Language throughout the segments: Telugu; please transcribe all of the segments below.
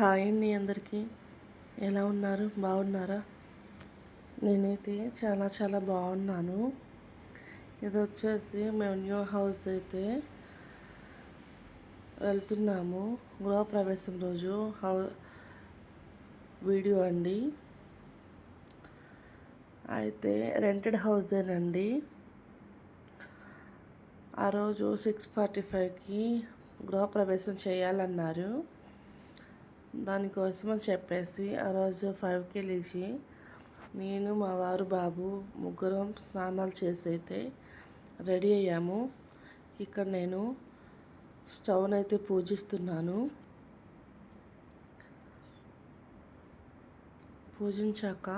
హాయ్ అండి అందరికీ. ఎలా ఉన్నారు? బాగున్నారా? నేనైతే చాలా చాలా బాగున్నాను. ఇది వచ్చేసి మేము న్యూ హౌస్ అయితే వెళ్తున్నాము. గృహప్రవేశం రోజు హౌ వీడియో అండి. అయితే రెంటెడ్ హౌసేనండి. ఆ రోజు సిక్స్ ఫార్టీ ఫైవ్కి గృహప్రవేశం చేయాలన్నారు. దానికోసం అని చెప్పేసి ఆ రోజు ఫైవ్కి లేచి నేను మా వారు బాబు ముగ్గురం స్నానాలు చేసి అయితే రెడీ అయ్యాము. ఇక్కడ నేను స్టవ్ని అయితే పూజిస్తున్నాను. పూజించాక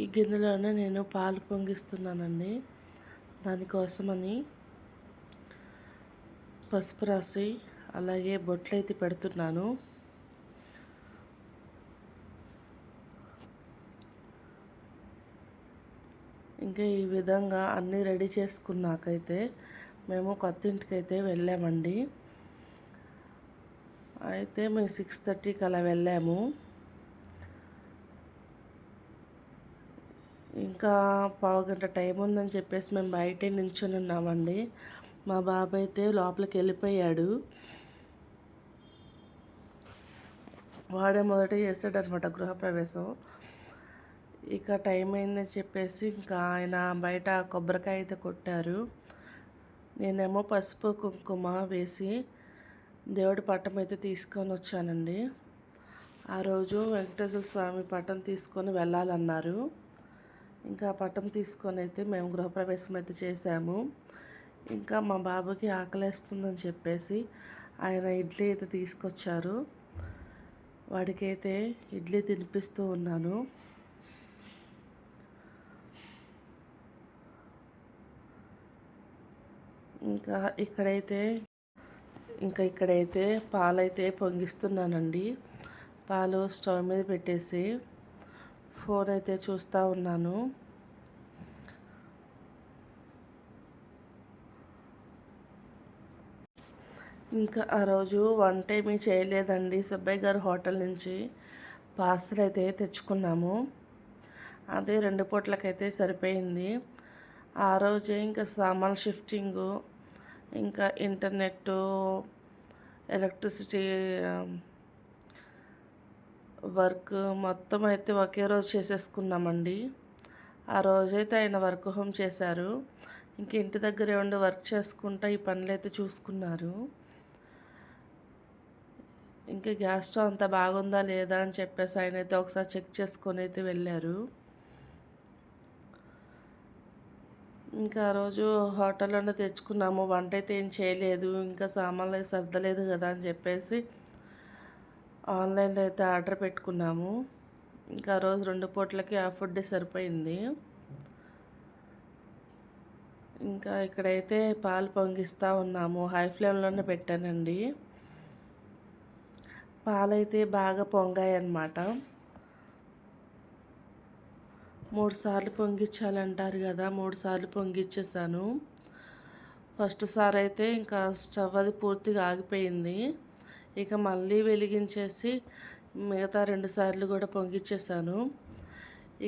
ఈ గిన్నెలోనే నేను పాలు పొంగిస్తున్నానండి. దానికోసమని పసుపు రాసి అలాగే బొట్లు అయితే పెడుతున్నాను. ఇంకా ఈ విధంగా అన్నీ రెడీ చేసుకున్నాకైతే మేము కొత్త ఇంటికైతే వెళ్ళామండి. అయితే మేము సిక్స్ థర్టీకి అలా వెళ్ళాము. ఇంకా పావు గంట టైం ఉందని చెప్పేసి మేము బయటే నిల్చొని ఉన్నామండి. మా బాబు అయితే లోపలికి వెళ్ళిపోయాడు. వాడే మొదట చేస్తాడనమాట గృహప్రవేశం. ఇక టైం అయిందని చెప్పేసి ఇంకా ఆయన బయట కొబ్బరికాయ అయితే కొట్టారు. నేనేమో పసుపు కుంకుమ వేసి దేవుడి పట్టం అయితే తీసుకొని వచ్చానండి. ఆ రోజు వెంకటేశ్వర స్వామి పట్టం తీసుకొని వెళ్ళాలన్నారు. ఇంకా పట్టం తీసుకొని అయితే మేము గృహప్రవేశం అయితే చేశాము. ఇంకా మా బాబుకి ఆకలేస్తుందని చెప్పేసి ఆయన ఇడ్లీ అయితే తీసుకొచ్చారు. వాడికైతే ఇడ్లీ తినిపిస్తూ ఉన్నాను. ఇంకా ఇక్కడైతే ఇంకా ఇక్కడైతే పాలైతే పొంగిస్తున్నానండి. పాలు స్టవ్ మీద పెట్టేసి ఫోన్ అయితే చూస్తూ ఉన్నాను. ఇంకా ఆ రోజు వంట ఏమీ చేయలేదండి. సుబ్బయ్య గారు హోటల్ నుంచి పార్సల్ అయితే తెచ్చుకున్నాము. అదే రెండు పూట్లకైతే సరిపోయింది. ఆ రోజే ఇంకా సామాన్ షిఫ్టింగు ఇంకా ఇంటర్నెట్ ఎలక్ట్రిసిటీ వర్క్ మొత్తం అయితే ఒకే రోజు చేసేసుకున్నామండి. ఆ రోజైతే ఆయన వర్క్ హోమ్ చేశారు. ఇంక ఇంటి దగ్గరే ఉండి వర్క్ చేసుకుంటా ఈ పనులు అయితే చూసుకున్నారు. ఇంకా గ్యాస్ స్టవ్ అంత బాగుందా లేదా అని చెప్పేసి ఆయన అయితే ఒకసారి చెక్ చేసుకొని అయితే వెళ్ళారు. ఇంకా ఆ రోజు హోటల్లోనే తెచ్చుకున్నాము. వంట అయితే ఏం చేయలేదు. ఇంకా సామాన్లు సర్దలేదు కదా అని చెప్పేసి ఆన్లైన్లో అయితే ఆర్డర్ పెట్టుకున్నాము. ఇంకా ఆ రోజు రెండు పూట్లకి ఆ ఫుడ్ సరిపోయింది. ఇంకా ఇక్కడైతే పాలు పొంగిస్తూ ఉన్నాము. హై ఫ్లేమ్లోనే పెట్టానండి. పాలైతే బాగా పొంగాయి అన్నమాట మూడు సార్లు పొంగించాలంటారు కదా మూడు సార్లు పొంగిచ్చేసాను. ఫస్ట్ సారి అయితే ఇంకా స్టవ్ అది పూర్తిగా ఆగిపోయింది. ఇక మళ్ళీ వెలిగించేసి మిగతా రెండు సార్లు కూడా పొంగిచ్చేసాను.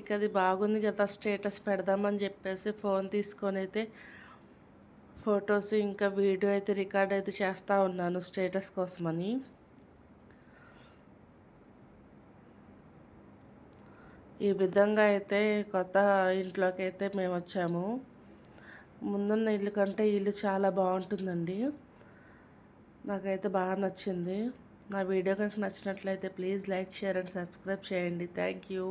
ఇక అది బాగుంది కదా స్టేటస్ పెడదామని చెప్పేసి ఫోన్ తీసుకొని అయితే ఫొటోస్ ఇంకా వీడియో అయితే రికార్డ్ అయితే చేస్తూ ఉన్నాను స్టేటస్ కోసమని. ఈ విధంగా అయితే కొత్త ఇంట్లోకి అయితే మేము వచ్చాము ముందున్న ఇల్లు కంటే ఇల్లు చాలా బాగుంటుందండి. నాకైతే బాగా నచ్చింది. నా వీడియో కనుక నచ్చినట్లయితే please like share and subscribe చేయండి. Thank you.